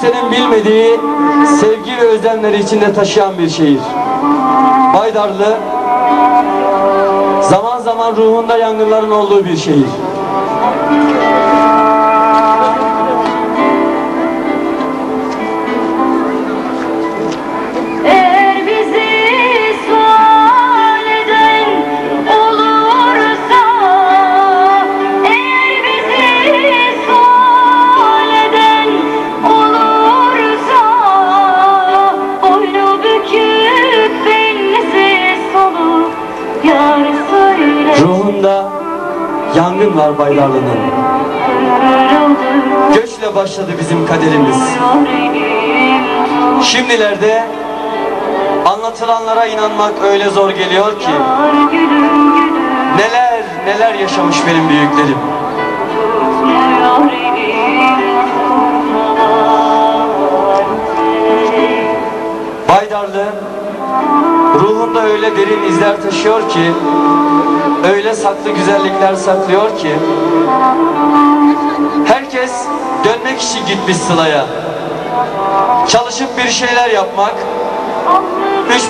kimsenin bilmediği sevgi ve özlemleri içinde taşıyan bir şehir. Baydarlı zaman zaman ruhunda yangınların olduğu bir şehir. Yangın var Baydarlı'nın. Göçle başladı bizim kaderimiz. Şimdilerde anlatılanlara inanmak öyle zor geliyor ki neler neler yaşamış benim büyüklerim. Baydarlı ruhunda öyle derin izler taşıyor ki öyle saklı güzellikler saklıyor ki herkes dönmek için gitmiş Sıla'ya. Çalışıp bir şeyler yapmak,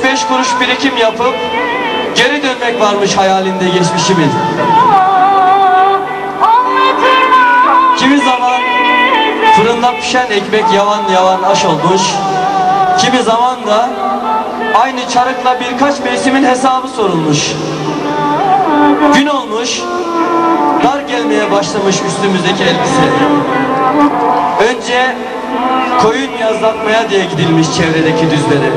3-5 kuruş birikim yapıp geri dönmek varmış hayalinde geçmişimin. Kimi zaman fırında pişen ekmek yavan yavan aş olmuş. Kimi zaman da aynı çarıkla birkaç mevsimin hesabı sorulmuş. Gün olmuş, dar gelmeye başlamış üstümüzdeki elbise. Önce koyun yazlatmaya diye gidilmiş çevredeki düzlere.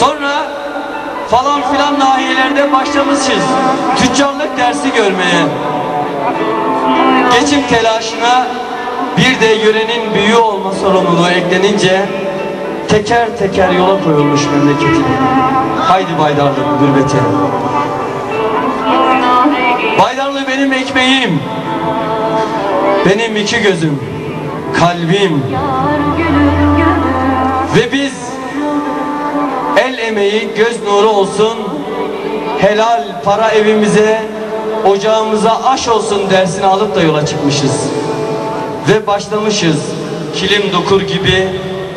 Sonra falan filan nahiyelerde başlamışız tüccarlık dersi görmeye. Geçim telaşına bir de yörenin büyüğü olma sorumluluğu eklenince teker teker yola koyulmuş memleketin. Haydi Baydarlı gurbete. Benim ekmeğim. Benim iki gözüm, kalbim ve biz el emeği göz nuru olsun, helal para evimize, ocağımıza aş olsun dersini alıp da yola çıkmışız. Ve başlamışız kilim dokur gibi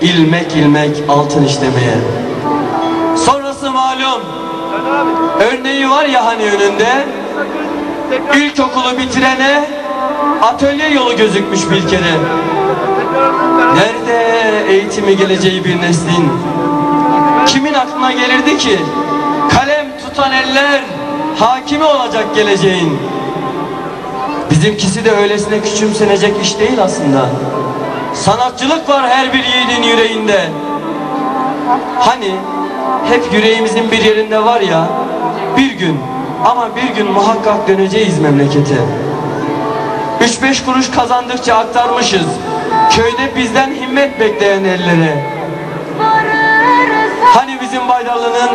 ilmek ilmek altın işlemeye. Sonrası malum. Örneği var ya hani önünde. İlkokulu bitirene atölye yolu gözükmüş bir kere. Nerede eğitimi geleceği bir neslin? Kimin aklına gelirdi ki kalem tutan eller hakimi olacak geleceğin? Bizimkisi de öylesine küçümsenecek iş değil aslında. Sanatçılık var her bir yiğidin yüreğinde. Hani hep yüreğimizin bir yerinde var ya bir gün ama bir gün muhakkak döneceğiz memlekete. Üç beş kuruş kazandıkça aktarmışız. Köyde bizden himmet bekleyen ellere. Hani bizim Baydarlı'nın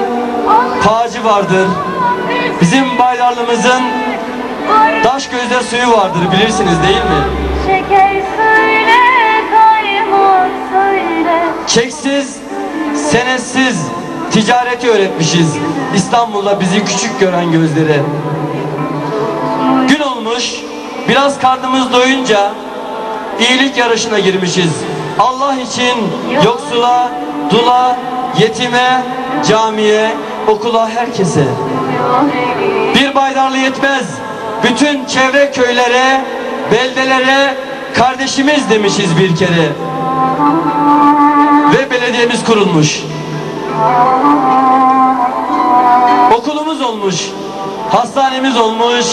tacı vardır. Bizim Baydarlımızın taş gözde suyu vardır bilirsiniz değil mi? Şeker söyle, kaymak söyle Çeksiz, senetsiz ticareti öğretmişiz. İstanbul'da bizi küçük gören gözlere. Gün olmuş, biraz karnımız doyunca iyilik yarışına girmişiz. Allah için yoksula, dula, yetime, camiye, okula, herkese. Bir baydarlı yetmez. Bütün çevre köylere, beldelere kardeşimiz demişiz bir kere. Ve belediyemiz kurulmuş. Okulumuz olmuş. Hastanemiz olmuş.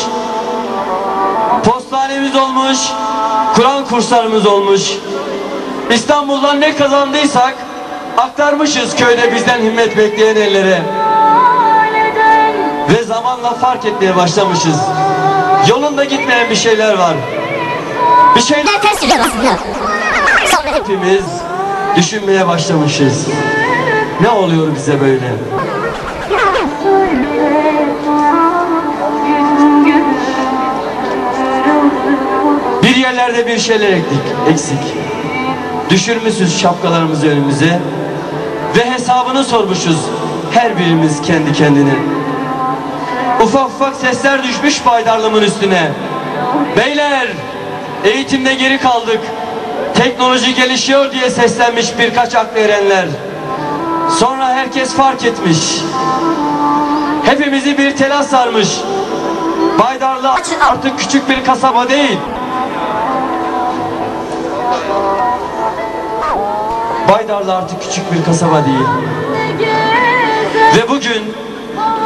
Postanemiz olmuş. Kur'an kurslarımız olmuş. İstanbul'dan ne kazandıysak aktarmışız köyde bizden himmet bekleyen ellere. Ve zamanla fark etmeye başlamışız. Yolunda gitmeyen bir şeyler var. Bir şeyler ters hepimiz düşünmeye başlamışız. Ne oluyor bize böyle? Bir yerlerde bir şeyler ektik, eksik. Düşürmüşüz şapkalarımızı önümüze ve hesabını sormuşuz her birimiz kendi kendine. Ufak ufak sesler düşmüş baydarlımın üstüne. Beyler, eğitimde geri kaldık. Teknoloji gelişiyor diye seslenmiş birkaç aklı erenler. Sonra herkes fark etmiş. Hepimizi bir telaş sarmış. Baydarlı artık küçük bir kasaba değil. Baydarlı artık küçük bir kasaba değil. Ve bugün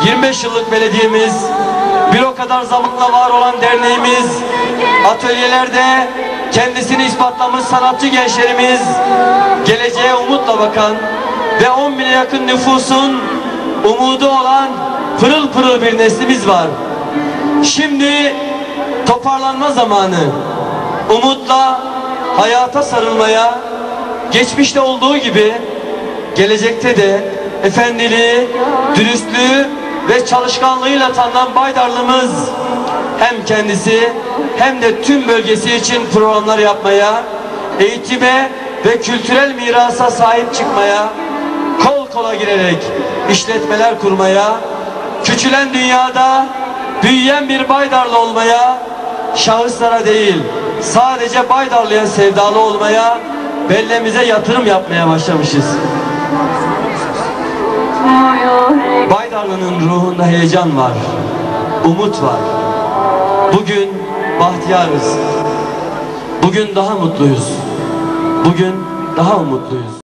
25 yıllık belediyemiz, bir o kadar zamanla var olan derneğimiz, atölyelerde kendisini ispatlamış sanatçı gençlerimiz, geleceğe umutla bakan ve 10 bine yakın nüfusun umudu olan pırıl pırıl bir neslimiz var. Şimdi toparlanma zamanı. Umutla hayata sarılmaya, geçmişte olduğu gibi gelecekte de efendiliği, dürüstlüğü ve çalışkanlığıyla tanınan Baydarlımız hem kendisi hem de tüm bölgesi için programlar yapmaya, eğitime ve kültürel mirasa sahip çıkmaya, kol kola girerek işletmeler kurmaya, küçülen dünyada büyüyen bir Baydarlı olmaya, şahıslara değil sadece Baydarlı'ya sevdalı olmaya, bellemize yatırım yapmaya başlamışız. Baydarlı'nın ruhunda heyecan var, umut var. Bugün bahtiyarız. Bugün daha mutluyuz. Bugün daha umutluyuz.